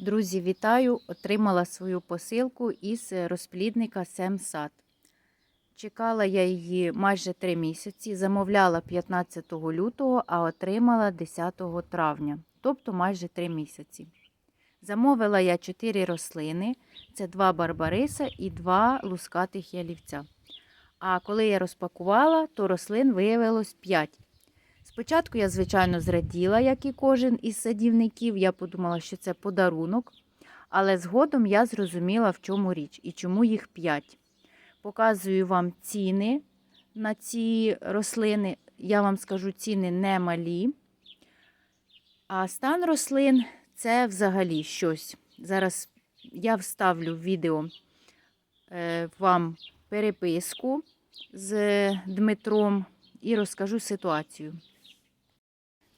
Друзі, вітаю! Отримала свою посилку із розплідника Семсад. Чекала я її майже 3 місяці, замовляла 15 лютого, а отримала 10 травня, тобто майже 3 місяці. Замовила я 4 рослини: це 2 барбариса і 2 лускатих ялівця. А коли я розпакувала, то рослин виявилось 5. Спочатку я, звичайно, зраділа, як і кожен із садівників. Я подумала, що це подарунок. Але згодом я зрозуміла, в чому річ і чому їх 5. Показую вам ціни на ці рослини. Я вам скажу, ціни не малі. А стан рослин це взагалі щось. Зараз я вставлю в відео е, вам переписку з Дмитром і розкажу ситуацію.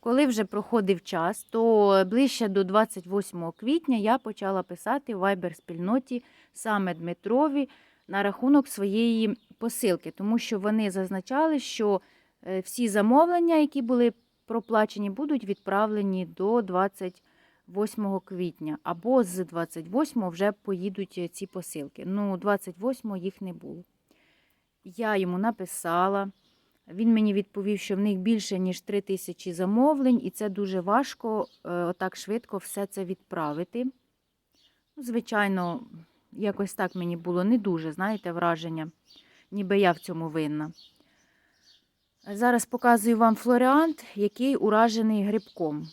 Коли вже проходив час, то ближче до 28 квітня я почала писати в Viber спільноті саме Дмитрові на рахунок своєї посилки, тому що вони зазначали, що е, всі замовлення, які були проплачені, будуть відправлені до 28 квітня, або з 28 вже поїдуть е, ці посилки. Ну, 28 їх не було. Я йому написала. Він мені відповів, що в них більше, ніж 3 тисячі замовлень, і це дуже важко е, отак швидко все це відправити. Ну, Звичайно, якось так мені було не дуже, знаєте, враження, ніби я в цьому винна. Зараз показую вам флоріант, який уражений грибком.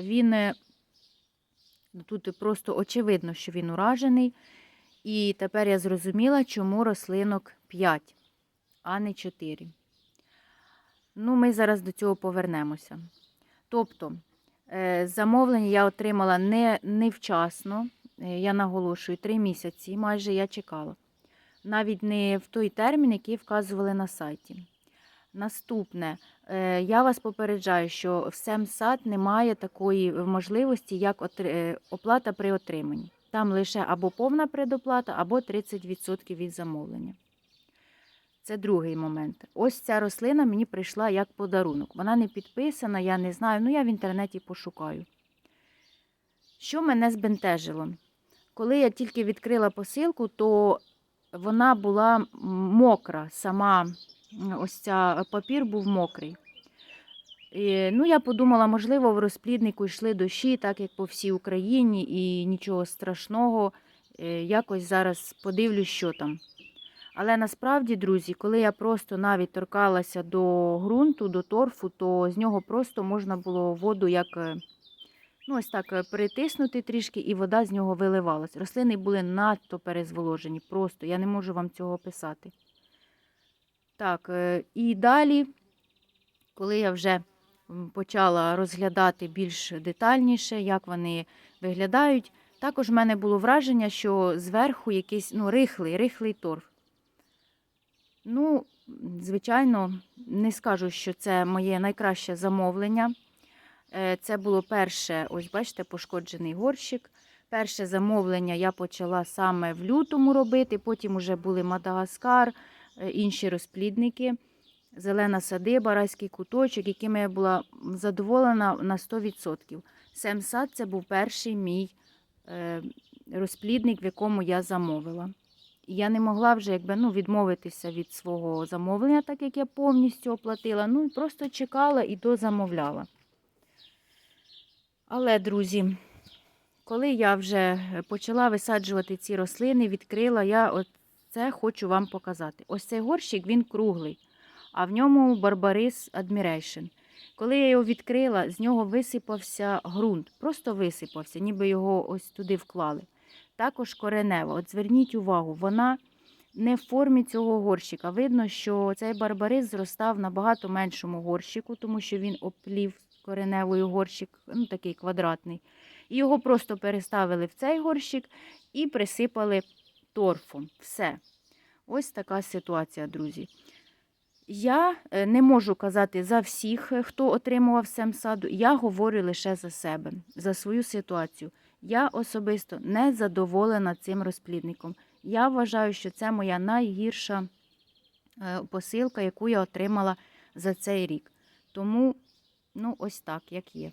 Він е, ну, тут просто очевидно, що він уражений. І тепер я зрозуміла, чому рослинок 5, а не 4. Ну, ми зараз до цього повернемося. Тобто, е, замовлення я отримала не, невчасно, Е, я наголошую, 3 місяці майже я чекала. Навіть не в той термін, який вказували на сайті. Наступне, е, я вас попереджаю, що в СЕМСАД немає такої можливості, як оплата при отриманні. Там лише або повна предоплата, або 30% від замовлення. Це другий момент. Ось ця рослина мені прийшла як подарунок. Вона не підписана, я не знаю, ну я в інтернеті пошукаю. Що мене збентежило? Коли я тільки відкрила посилку, то вона була мокра, сама ось ця папір був мокрий. І, ну, я подумала, можливо, в розпліднику йшли дощі, так як по всій Україні, і нічого страшного. Е, Якось зараз подивлюсь, що там. Але насправді, друзі, коли я просто навіть торкалася до ґрунту, до торфу, то з нього просто можна було воду як е, ну, ось так е, притиснути трішки, і вода з нього виливалась. Рослини були надто перезволожені, просто я не можу вам цього описати. Так, е, і далі, коли я вже почала розглядати більш детальніше, як вони виглядають, також в мене було враження, що зверху якийсь ну, рихлий, рихлий торф. Ну, звичайно, не скажу, що це моє найкраще замовлення. Е, Це було перше, ось бачите, пошкоджений горщик. Перше замовлення я почала саме в лютому робити, потім вже були Мадагаскар, е, інші розплідники, зелена садиба, райський куточок, якими я була задоволена на 100%. Семсад це був перший мій е, розплідник, в якому я замовила. Я не могла вже якби, ну, відмовитися від свого замовлення, так як я повністю оплатила. Ну просто чекала і дозамовляла. Але, друзі, коли я вже почала висаджувати ці рослини, відкрила, я це хочу вам показати. Ось цей горщик він круглий, а в ньому Барбарис Admiration. Коли я його відкрила, з нього висипався ґрунт, просто висипався, ніби його ось туди вклали. Також коренева. От зверніть увагу, вона не в формі цього горщика. Видно, що цей барбарис зростав на багато меншому горщику, тому що він оплів кореневою горщик, ну такий квадратний. І його просто переставили в цей горщик і присипали торфом. Все. Ось така ситуація, друзі. Я е, не можу казати за всіх, е, хто отримував семсаду. Я говорю лише за себе, за свою ситуацію. Я особисто не задоволена цим розплідником. Я вважаю, що це моя найгірша е, посилка, яку я отримала за цей рік. Тому, ну, ось так, як є.